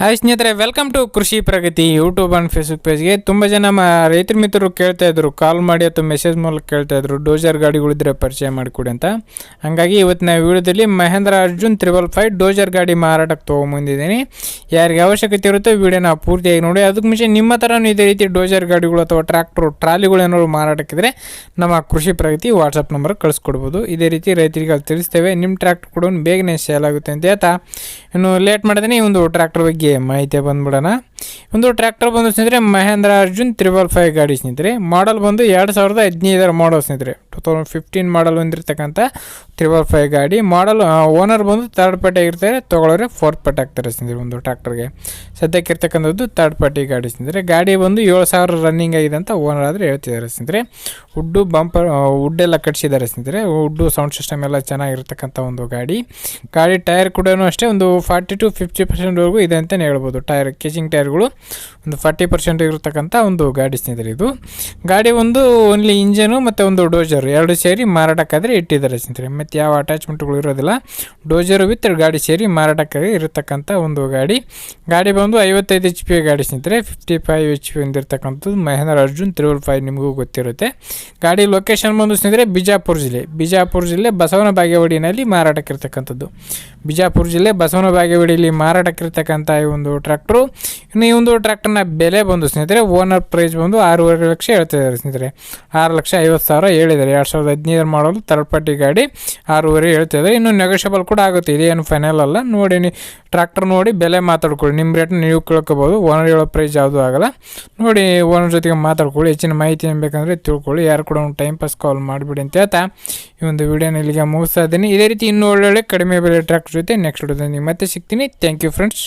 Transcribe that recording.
Hi ಸ್ನೇಹಿತರೆ welcome to Krishi Pragati YouTube and Facebook ಪೇಜ್ಗೆ ತುಂಬ ಜನ ರೈತರ ಮಿತ್ರರು ಕೇಳ್ತಾ ಇದ್ರು ಕಾಲ್ ಮಾಡಿ ಅಥವಾ ಮೆಸೇಜ್ ಮೂಲಕ ಕೇಳ್ತಾ ಇದ್ರು ಡೋಜರ್ ಗಾಡಿಗಳಿದ್ರೆ ಪರಿಚಯ ಮಾಡಿಕೊಡಿ ಅಂತ. ಹಾಗಾಗಿ ಇವತ್ತಿನ ವಿಡಿಯೋದಲ್ಲಿ Mahindra Arjun triple five dozer ಗಾಡಿ ಮಾರಾಟಕ್ಕೆ ತೊಗೊಂಬಂದಿದ್ದೀನಿ. ಯಾರಿಗೆ ಅವಶ್ಯಕತೆ ಇರುತ್ತೋ ವಿಡಿಯೋನ ಪೂರ್ತಿಯಾಗಿ ನೋಡಿ. ಅದಕ್ಕೆ ಮುಂಚೆ ನಿಮ್ಮ ಥರನೂ ಇದೇ ರೀತಿ ಡೋಜರ್ ಗಾಡಿಗಳು ಅಥವಾ ಟ್ರ್ಯಾಕ್ಟ್ರು ಟ್ರಾಲಿಗಳು ಏನಾದ್ರು ಮಾರಾಟಕ್ಕಿದ್ರೆ ನಮ್ಮ ಕೃಷಿ ಪ್ರಗತಿ ವಾಟ್ಸಪ್ ನಂಬರ್ ಕಳಿಸ್ಕೊಡ್ಬೋದು. ಇದೇ ರೀತಿ ರೈತರಿಗೆ ಅಲ್ಲಿ ತಿಳಿಸ್ತೇವೆ. ನಿಮ್ಮ ಟ್ರ್ಯಾಕ್ಟರ್ ಕೂಡ ಬೇಗನೆ ಸೇಲ್ ಆಗುತ್ತೆ ಅಂತ ಹೇಳ್ತಾ. ಇನ್ನು ಲೇಟ್ ಮಾಡಿದ್ರೆ ಈ ಒಂದು ಟ್ರ್ಯಾಕ್ಟ್ರ್ ಬಗ್ಗೆ ಮಾಹಿತಿ ಬಂದ್ಬಿಡೋಣ. ಒಂದು ಟ್ರ್ಯಾಕ್ಟರ್ ಬಂದು ಸ್ನೇಹಿತರೆ ಮಹೇಂದ್ರ ಅರ್ಜುನ್ ತ್ರಿಬಲ್ ಫೈವ್ ಗಾಡಿ ಸ್ನೇಹಿತರೆ ಮಾಡಲ್ ಬಂದು ಎರಡು ಸಾವಿರದ ಹದಿನೈದರ ಮಾಡಲ್ ಸ್ನೇಹಿತರೆ ತೌಸಂಡ್ ಫಿಫ್ಟೀನ್ ಮಾಡಲ್ ಹೊಂದಿರತಕ್ಕಂಥ ತ್ರಿಬಲ್ ಫೈವ್ ಗಾಡಿ. ಮಾಡಲ್ ಓನರ್ ಬಂದು ತರ್ಡ್ ಪಾರ್ಟಿ ಆಗಿರ್ತಾರೆ. ತೊಗೊಳೋರೆ ಫೋರ್ತ್ ಪಾರ್ಟಿ ಆಗ್ತಾರೆ ಸ್ನೇಹಿತರೆ ಒಂದು ಟ್ರ್ಯಾಕ್ಟರ್ಗೆ ಸದ್ಯಕ್ಕೆ ಇರ್ತಕ್ಕಂಥದ್ದು ತರ್ಡ್ ಪಾರ್ಟಿ ಗಾಡಿ ಸ್ನೇಹಿತರೆ ಗಾಡಿ ಬಂದು ಏಳು ಸಾವಿರ ರನ್ನಿಂಗ್ ಆಗಿದೆ ಅಂತ ಓನರ್ ಆದರೆ ಹೇಳ್ತಿದ್ದಾರೆ ಸ್ನೇಹಿತರೆ ವುಡ್ಡು ಬಂಪರ್ ವುಡ್ ಎಲ್ಲ ಕಟ್ಸಿದ್ದಾರೆ ಸ್ನೇಹಿತರೆ ಉಡ್ಡು ಸೌಂಡ್ ಸಿಸ್ಟಮ್ ಎಲ್ಲ ಚೆನ್ನಾಗಿರ್ತಕ್ಕಂಥ ಒಂದು ಗಾಡಿ. ಗಾಡಿ ಟೈರ್ ಕೂಡ ಅಷ್ಟೇ ಒಂದು ಫಾರ್ಟಿ ಟು ಫಿಫ್ಟಿ ಪರ್ಸೆಂಟ್ವರೆಗೂ ಇದೆ ಅಂತಲೇ ಹೇಳ್ಬೋದು. ಟೈರ್ ಕೇಚಿಂಗ್ ಟೈರ್ಗಳು ಒಂದು ಫಾರ್ಟಿ ಪರ್ಸೆಂಟ್ ಇರತಕ್ಕಂಥ ಒಂದು ಗಾಡಿ ಸ್ನೇಹಿತರೆ ಇದು. ಗಾಡಿ ಒಂದು ಓನ್ಲಿ ಇಂಜನು ಮತ್ತು ಒಂದು ಡೋಜರ್ ಎರಡು ಸೇರಿ ಮಾರಾಟಕ್ಕಾದರೆ ಇಟ್ಟಿದ್ದಾರೆ ಸ್ನೇಹಿತರೆ ಮತ್ತು ಯಾವ ಅಟ್ಯಾಚ್ಮೆಂಟ್ಗಳು ಇರೋದಿಲ್ಲ. ಡೋಜರು ವಿತ್ ಗಾಡಿ ಸೇರಿ ಮಾರಾಟಕ್ಕಾಗಿ ಇರತಕ್ಕಂಥ ಒಂದು ಗಾಡಿ. ಗಾಡಿ ಬಂದು ಐವತ್ತೈದು ಎಚ್ ಪಿ ಗಾಡಿ ಸ್ನೇಹಿತರೆ ಫಿಫ್ಟಿ ಫೈವ್ ಎಚ್ ಪಿ ಹೊಂದಿರತಕ್ಕಂಥದ್ದು ಮಹೇಂದ್ರ ಅರ್ಜುನ್ ತ್ರಿಬಲ್ ಫೈವ್ ನಿಮಗೂ ಗೊತ್ತಿರುತ್ತೆ. ಗಾಡಿ ಲೊಕೇಶನ್ ಬಂದು ಸ್ನೇಹಿತರೆ ಬಿಜಾಪುರ ಜಿಲ್ಲೆ. ಬಿಜಾಪುರ ಜಿಲ್ಲೆ ಬಸವನ ಬಾಗೇವಾಡಿನಲ್ಲಿ ಮಾರಾಟಕ್ಕಿರ್ತಕ್ಕಂಥದ್ದು ಬಿಜಾಪುರ ಜಿಲ್ಲೆ ಬಸವನ ಬಾಗೇವಾಡಿಯಲ್ಲಿ ಮಾರಾಟಕ್ಕಿರ್ತಕ್ಕಂಥ ಈ ಒಂದು ಟ್ರ್ಯಾಕ್ಟ್ರು. ಇನ್ನು ಈ ಒಂದು ಟ್ರ್ಯಾಕ್ಟರ್ನ ಬೆಲೆ ಬಂದು ಸ್ನೇಹಿತರೆ ಓನರ್ ಪ್ರೈಸ್ ಬಂದು ಆರೂವರೆ ಲಕ್ಷ ಹೇಳ್ತಿದ್ದಾರೆ ಸ್ನೇಹಿತರೆ ಆರು ಲಕ್ಷ ಐವತ್ತು ಸಾವಿರ ಹೇಳಿದ್ದಾರೆ. ಎರಡು ಸಾವಿರದ ಹದಿನೈದು ಮಾಡಲು ಥರ್ಡ್ ಪಾರ್ಟಿ ಗಾಡಿ ಆರೂವರೆ ಹೇಳ್ತಿದ್ದಾರೆ ಇನ್ನು ನೆಗೋಷಿಯಬಲ್ ಕೂಡ ಆಗುತ್ತೆ. ಇದೇನು ಫೈನಲ್ ಅಲ್ಲ. ನೋಡಿ ಟ್ರ್ಯಾಕ್ಟರ್ ನೋಡಿ ಬೆಲೆ ಮಾತಾಡ್ಕೊಳ್ಳಿ. ನಿಮ್ಮ ರೇಟ್ನ ನೀವು ಕೇಳ್ಕೊಬೋದು. ಓನರ್ ಹೇಳೋ ಪ್ರೈಸ್ ಯಾವುದೂ ಆಗಲ್ಲ. ನೋಡಿ ಓನರ್ ಜೊತೆಗೆ ಮಾತಾಡ್ಕೊಳ್ಳಿ. ಹೆಚ್ಚಿನ ಮಾಹಿತಿ ಏನು ಬೇಕಂದರೆ ತಿಳ್ಕೊಳ್ಳಿ. ಯಾರು ಕೂಡ ಒಂದು ಟೈಮ್ ಪಾಸ್ ಕಾಲ್ ಮಾಡಿಬಿಡಿ ಅಂತ ಹೇಳ್ತಾ ಈ ಒಂದು ವಿಡಿಯೋನ ಇಲ್ಲಿಗೆ ಮುಗಿಸ್ತಾ ಇದ್ದೀನಿ. ಇದೇ ರೀತಿ ಇನ್ನೂ ಒಳ್ಳೊಳ್ಳೆ ಕಡಿಮೆ ಬೆಲೆ ಟ್ರ್ಯಾಕ್ಟರ್ ಜೊತೆ ನೆಕ್ಸ್ಟ್ ವಿಡಿಯೋದಲ್ಲಿ ಮತ್ತೆ ಸಿಗ್ತೀನಿ. Thank you friends